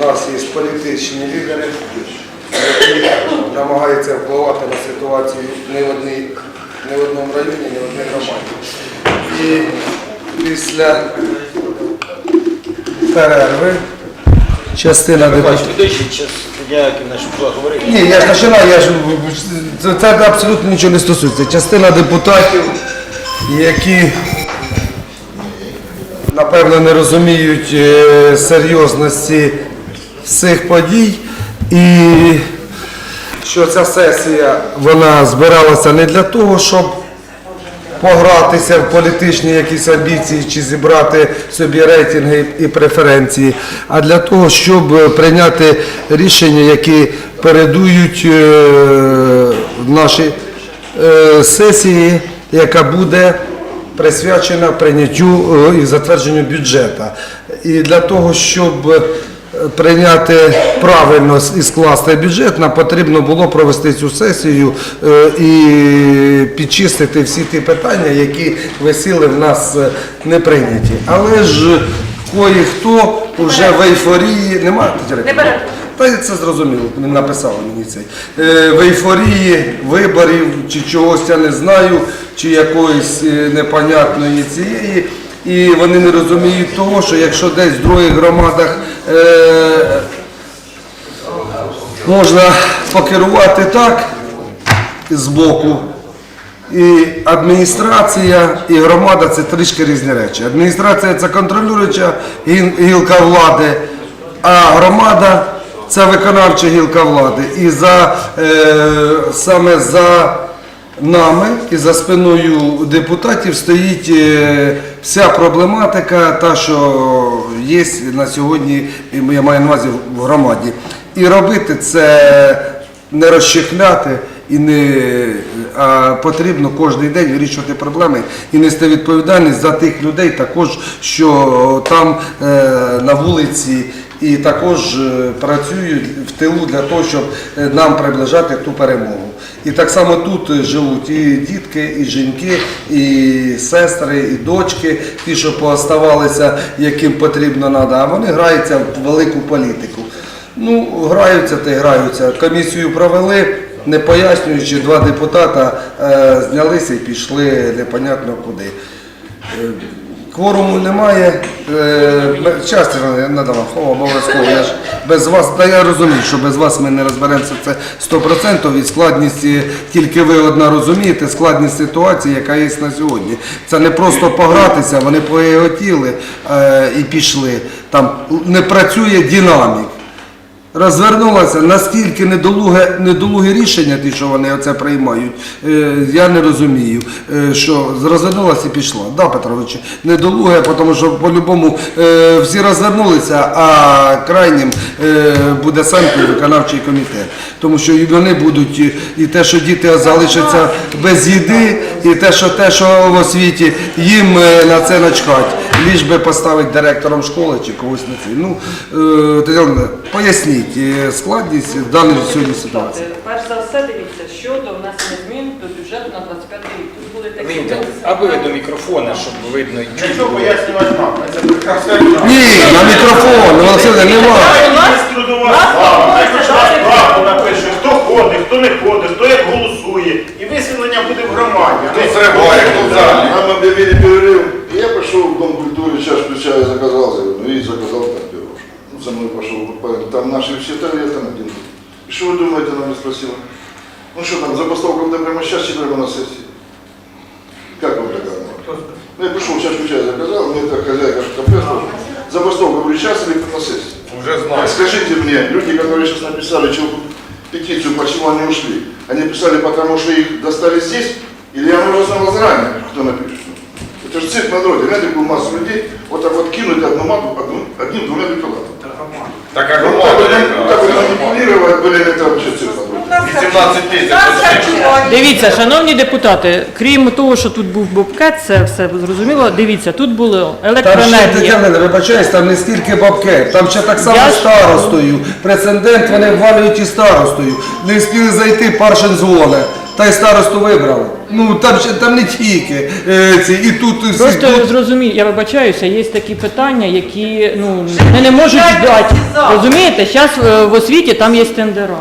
У нас є політичні лідери, які намагаються впливати на ситуацію не в, одній, не в одному районі, не в одній громаді. І після перерви частина депутатів. Ні, я ж починаю, я ж це, це абсолютно нічого не стосується. Частина депутатів, які напевно не розуміють е, серйозності всіх подій і що ця сесія вона збиралася не для того, щоб погратися в політичні якісь амбіції чи зібрати собі рейтинги і преференції, а для того, щоб прийняти рішення, які передують е, нашій е, сесії, яка буде присвячена прийняттю е, і затвердженню бюджету. І для того, щоб прийняти правильно і скласти бюджет, нам потрібно було провести цю сесію е, і підчистити всі ті питання, які висіли в нас е, не прийняті. Але ж кої-хто вже в ейфорії немає. Не. Та це зрозуміло, написали мені цей. Е, В ейфорії виборів чи чогось я не знаю, чи якоїсь непонятної цієї. І вони не розуміють того, що якщо десь в других громадах можна покерувати так з боку, і адміністрація, і громада це трішки різні речі. Адміністрація це контролююча гілка влади, а громада це виконавча гілка влади. І за, е, саме за нами і за спиною депутатів стоїть е, вся проблематика, та, що є на сьогодні, я маю на увазі в громаді. І робити це не розчехляти і не а потрібно кожен день вирішувати проблеми і нести відповідальність за тих людей, також що там е, на вулиці. І також е, працюють в тилу для того, щоб е, нам приближати ту перемогу. І так само тут е, живуть і дітки, і жінки, і сестри, і дочки, ті, що пооставалися, яким потрібно треба, а вони граються в велику політику. Ну, граються та граються. Комісію провели, не пояснюючи, два депутата е, знялися і пішли непонятно куди. Е, Кворуму немає. Час я надавав слово обов'язково. Я ж без вас, та я розумію, що без вас ми не розберемося це 100% і складність е, тільки ви одна розумієте, складність ситуації, яка є на сьогодні. Це не просто погратися, вони поготіли е, і пішли. Там не працює динамік. Розвернулося, наскільки недолуге, недолуге рішення, ті, що вони оце приймають, е, я не розумію, е, що розвернулася і пішла. Да, Петрович, недолуге, тому що по-любому е, всі розвернулися, а крайнім е, буде сам виконавчий комітет. Тому що і вони будуть, і- те, що діти залишаться без їди, і те, що те, що в освіті, їм е, на це начхать. Ліж би поставити директором школи чи когось на це. Ну, е, Тетяна поясніть е, складність даної сьогодні ситуації. Перш за все, дивіться, щодо внесення змін до бюджету на 25 рік. Тут були такі аби ви до мікрофона, щоб видно і чути пояснювати нам. Це прекрасно. Ні, на мікрофон, Олександр, немає. Почему они ушли, они писали потому, что их достали здесь, или я уже знал заранее, кто напишет? Это же цирк на дроте, знаете, какую массу людей, вот так вот кинуть одну мату одну, одним-двумя бетонатами. Так а Вот так вот, так вот манипулировать, блин, это вообще цирк. 18 тисяч. Дивіться, шановні депутати, крім того, що тут був бобкет, це все зрозуміло. Дивіться, тут було Там ще електроенергія. Тетяна, вибачаюсь, там не стільки бабки, там ще так само Я ж- старостою. Прецедент вони ввалюють і старостою. Не встигли зайти, паршин дзвоне. та й старосту вибрали. Ну там ще там не тільки е, ці, і тут і всі Просто тут. зрозумій, я вибачаюся, є такі питання, які ну не, не можуть ждати. Розумієте, зараз в освіті там є тендера.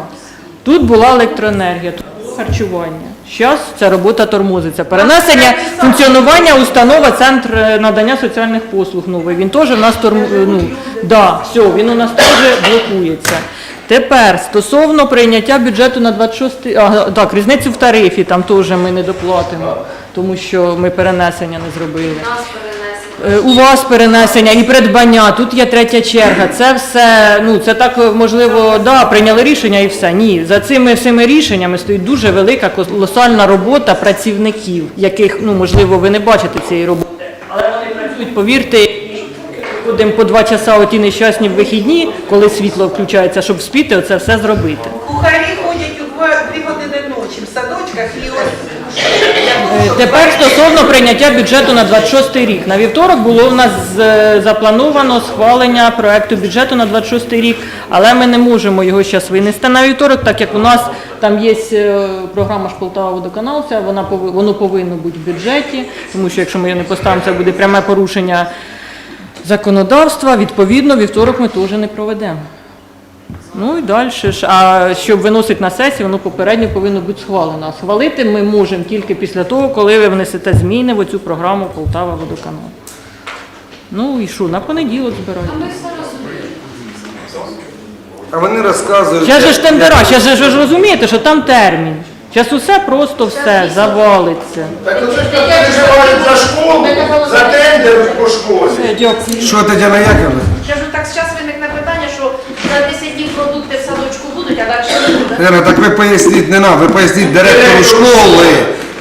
Тут була електроенергія, тут було харчування. Зараз ця робота тормозиться. Перенесення функціонування установа центр е, надання соціальних послуг новий. Він теж у нас торм... е, ну, да, все, він у нас теж блокується. Тепер стосовно прийняття бюджету на 26, а, так, різницю в тарифі там теж ми не доплатимо, тому що ми перенесення не зробили. Е, У вас перенесення і придбання, тут є третя черга. Це все, ну це так е, можливо, да, прийняли рішення і все. Ні, за цими всіми рішеннями стоїть дуже велика колосальна робота працівників, яких ну можливо ви не бачите цієї роботи, але вони працюють, повірте. Будемо по два часа оті нещасні в вихідні, коли світло включається, щоб спіти, оце все зробити. Кухарі ходять у дві години ночі в садочках і Тепер стосовно прийняття бюджету на 26 рік. На вівторок було в нас е, заплановано схвалення проекту бюджету на 26 рік, але ми не можемо його зараз винести на вівторок, так як у нас там є е, програма ж Полтава водоканал, ця, вона пови- воно повинно бути в бюджеті, тому що якщо ми його не поставимо, це буде пряме порушення законодавства. Відповідно, вівторок ми теж не проведемо. Ну і далі ж. А щоб виносити на сесію, воно попередньо повинно бути схвалено. А схвалити ми можемо тільки після того, коли ви внесете зміни в цю програму Полтава водоканал. Ну і що, на понеділок розуміємо. А вони розказують. Зараз же ж тендера, зараз же ж ви ж розумієте, що там термін. Зараз усе просто все завалиться. Так оце ж так переживають за школу, за тендер по школі. Що Тетяна Яковлевна? Кажу, так зараз виникне питання, за 10 днів продукти в садочку будуть, а далі не буде. Лена, так ви поясніть, не нам, ви поясніть директору школи,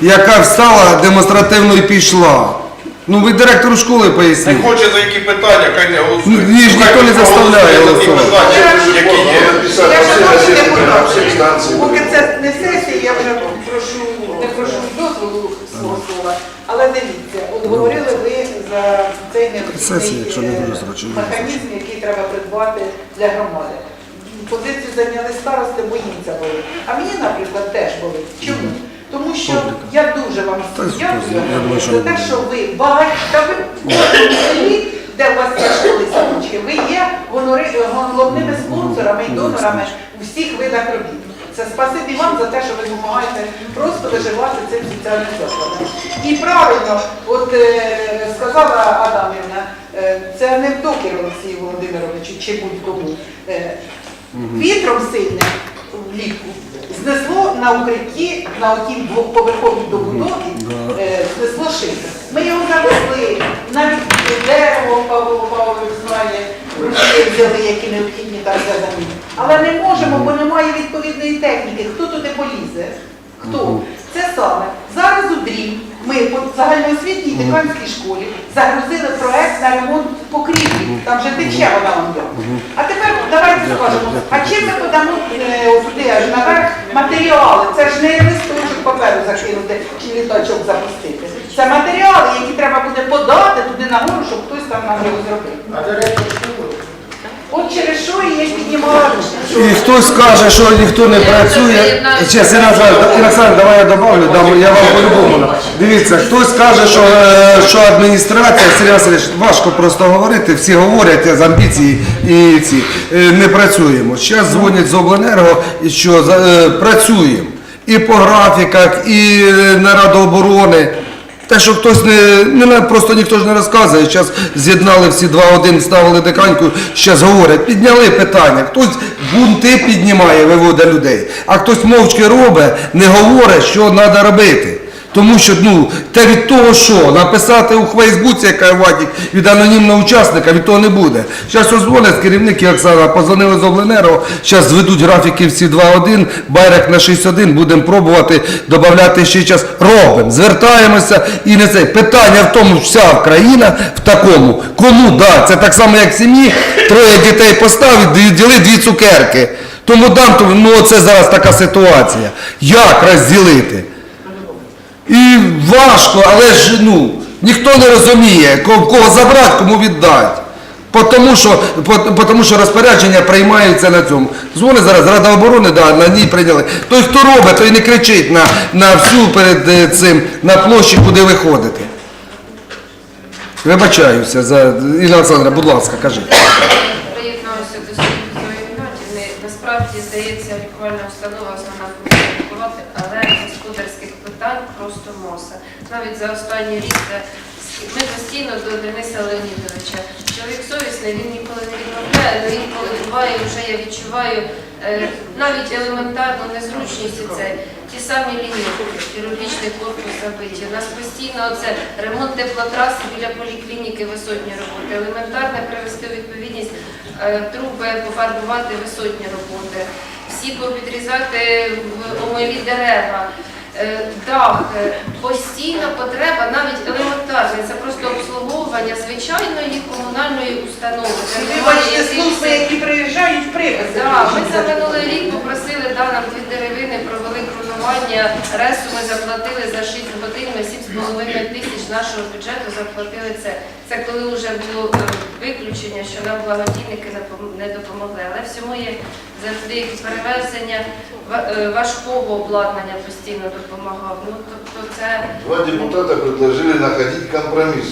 яка встала демонстративно і пішла. Ну ви директору школи Не поясніть. хоче за які питання, хай не голосує. Ну, ж ніхто не заставляє Хай за ті голосувати. питання, які є. Я шановні депутати, поки це не сесія, я вже прошу, не прошу дозволу свого слова. Але дивіться, от говорили ви цей якщо не необхідний е, механізм, який треба придбати для громади. Позицію зайняли старости, боїться були. А мені, наприклад, теж болить. Чому? Тому що я дуже вам дякую за те, що ви селі, де у вас школи садочки, ви є головними спонсорами і донорами у всіх видах робіт. Це спасибі вам за те, що ви допомагаєте просто виживати цим соціальним закладом. І правильно, от е, сказала Адамівна, е, це не в докір Олексію Володимировичу чи будь-кому. Е, Вітром сильним влітку знесло на укритті, на отій двохповерховій добудові, е, знесло шифер. Ми його завезли, навіть дерево Павло Павлович знає, взяли, які необхідні там заміни. Але не можемо, бо немає відповідної техніки. Хто туди полізе? Хто? Це саме. Зараз у дрім ми по загальноосвітній диканській школі загрузили проект на ремонт покрівлі. Там вже тече вона вам А тепер давайте скажемо, а чим ми подамо е, туди аж наверх матеріали? Це ж не листочок паперу закинути чи літачок запустити. Це матеріали, які треба буде подати туди нагору, щоб хтось там нам його зробив. От через що і я піднімала. І хтось скаже, що ніхто не працює. Іноксана, давай я добавлю, дам, я вам по-любому. Дивіться, хтось каже, що, е, що адміністрація, Сергій Васильович, важко просто говорити, всі говорять з амбіції і ці, е, не працюємо. Зараз дзвонять з обленерго, і що за- е, працюємо. І по графіках, і на Раду оборони. Те, що хтось не, не просто ніхто ж не розказує. Зараз з'єднали всі два один, ставили диканьку, зараз говорять, підняли питання. Хтось бунти піднімає, виводить людей, а хтось мовчки робить, не говорить, що треба робити. Тому що ну, те від того, що написати у Фейсбуці, яка Вадік, від анонімного учасника, від того не буде. Зараз озвонять керівники Оксана, позвонили з Обленерго, зараз зведуть графіки всі 2.1, Байрак на 6.1, будемо пробувати додати ще час. Робимо, звертаємося і не це. Питання в тому, вся країна в такому. Кому да, це так само, як в сім'ї, троє дітей поставить, ді- діли дві цукерки. Тому дам, ну це зараз така ситуація. Як розділити? І важко, але ж ну, ніхто не розуміє, кого, забрати, кому віддати. Тому, що, тому, що розпорядження приймаються на цьому. Дзвони зараз, Рада оборони, да, на ній прийняли. Той, хто робить, той не кричить на, на всю перед е, цим, на площі, куди ви ходите. Вибачаюся за Інна Олександра, будь ласка, кажіть. Приєднаюся до Ігнатівни. Насправді, здається, лікувальна установа основна питань просто моса. Навіть за останній рік ми постійно до Дениса Леонідовича. Чоловік совісний, він ніколи не відмовляє, але інколи буває, вже я відчуваю е, навіть елементарну незручність це. Ті самі лінійки, хірургічний корпус забиті. У нас постійно це ремонт теплотраси біля поліклініки висотні роботи. Елементарне привести відповідність е, труби, пофарбувати висотні роботи. Всі попідрізати в омилі дерева. Е, Дах, е, постійна потреба, навіть елементарна, це просто обслуговування звичайної комунальної установи. Це Ви немає бачите якихось- служби, які приїжджають, приписи. так, ми за минулий рік попросили да, нам дві деревини, провели крунування, ресу ми заплатили за 6 годин, ми 7,5 тисяч нашого бюджету заплатили це. Це коли вже було е, виключення, що нам благодійники не пом- не допомогли. Але всьому є завжди якісь перевезення ва- е, важкого обладнання постійно допомагав. Ну, тобто це Два депутата предложили находить компромисс.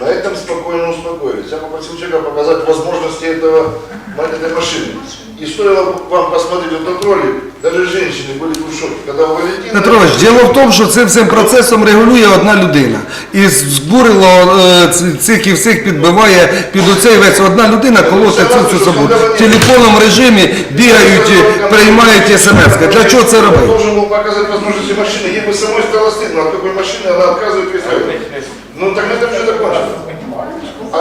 На этом спокойно успокоились. Я попросил человека показать возможности этого, этой машины. И стоило вам посмотреть этот ролик, даже женщины были в шоке. Когда у Валентина... Петрович, діло в тому, що цим всім процесом регулює одна людина. І збурило е, ц- цих і всіх підбиває під оцей весь одна людина колоти цю всю собою. В телефонному режимі бігають, е, приймають смс. Для чого це Он робити? должен был показать возможности машины. Ей бы самой стало стыдно, от такой машины она отказывает весь Ну так на этом же закончено.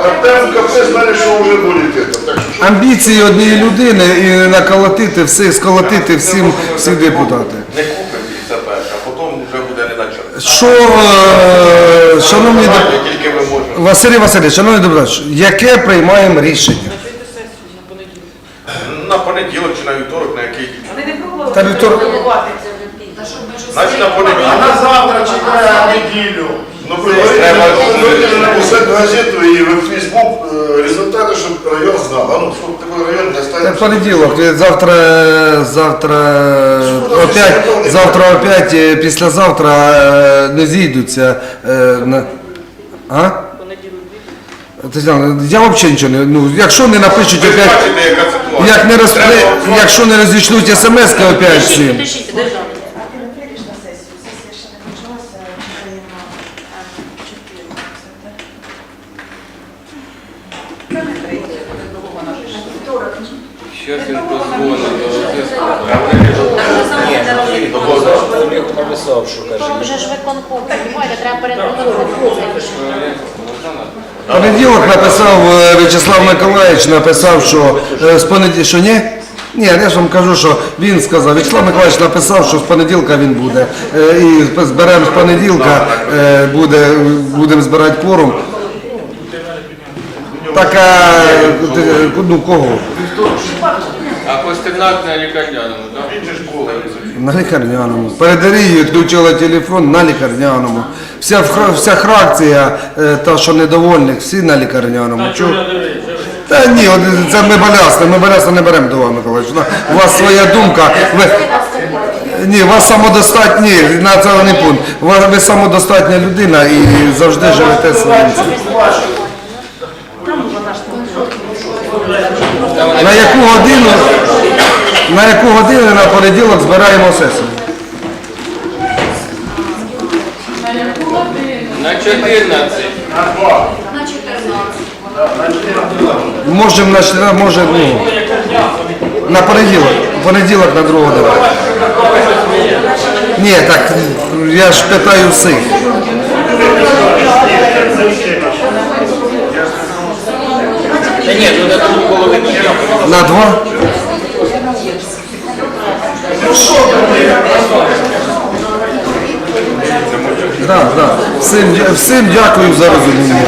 А там кафе знали, будет это. Так что Амбіції однієї людини і наколотити всіх, сколотити всім всі депутати. Не купимо і це перше, а потім вже буде не наче. Що, е, шановні депутати, Тільки ви можете. Василій Васильович, шановні депутати, яке приймаємо рішення? На понеділок чи на вівторок, на який. Вони не пробували Та вівторок- регулювати. Значить на понеділок. А на завтра чекає неділю. Ну, вы говорите, нужно написать в газету и в Фейсбук э, результаты, чтобы район знал. А ну, сколько такой район не Це останется? понеділок, е, завтра, завтра, е, опять, завтра опять, е, післязавтра е, не зійдуться. е, на- А? Тетяна, я взагалі нічого не, ну, якщо не напишуть Ви опять, бачите, яка ситуація. як не роз, Треба якщо не розійшлють смс опять всім. Прийдеш Олег написав, що каже. Вже ж виконком, розумієте, треба передумати. Понеділок написав е, В'ячеслав Миколаївич, написав, що е, з понеділка, що ні? Ні, я ж вам кажу, що він сказав, В'ячеслав Миколаївич написав, що з понеділка він буде. Е, І зберемо з понеділка, буде, будемо збирати кворум. Так, а, ну кого? А Костенак на лікарняному, так? Він же ж коле. На лікарняному. Передарію відключила телефон на лікарняному. Вся, фра- вся фракція, е, та, що недовольних, всі на лікарняному. Чого? Та ні, от це ми балясне, ми балясне не беремо до вас, Миколаївич. У вас своя думка. Ви, ні, у вас самодостатні, національний пункт. Ви, ви самодостатня людина і завжди живете своїм. На яку годину, на яку годину на понеділок збираємо сесію? На 14. На два. Можемо на чотири- може, ну, на понеділок. Понеділок на другу годину. Ні, так я ж питаю всіх. Ні, ну на другу половину дня. На два? Да, да. Всім, всім дякую за розуміння.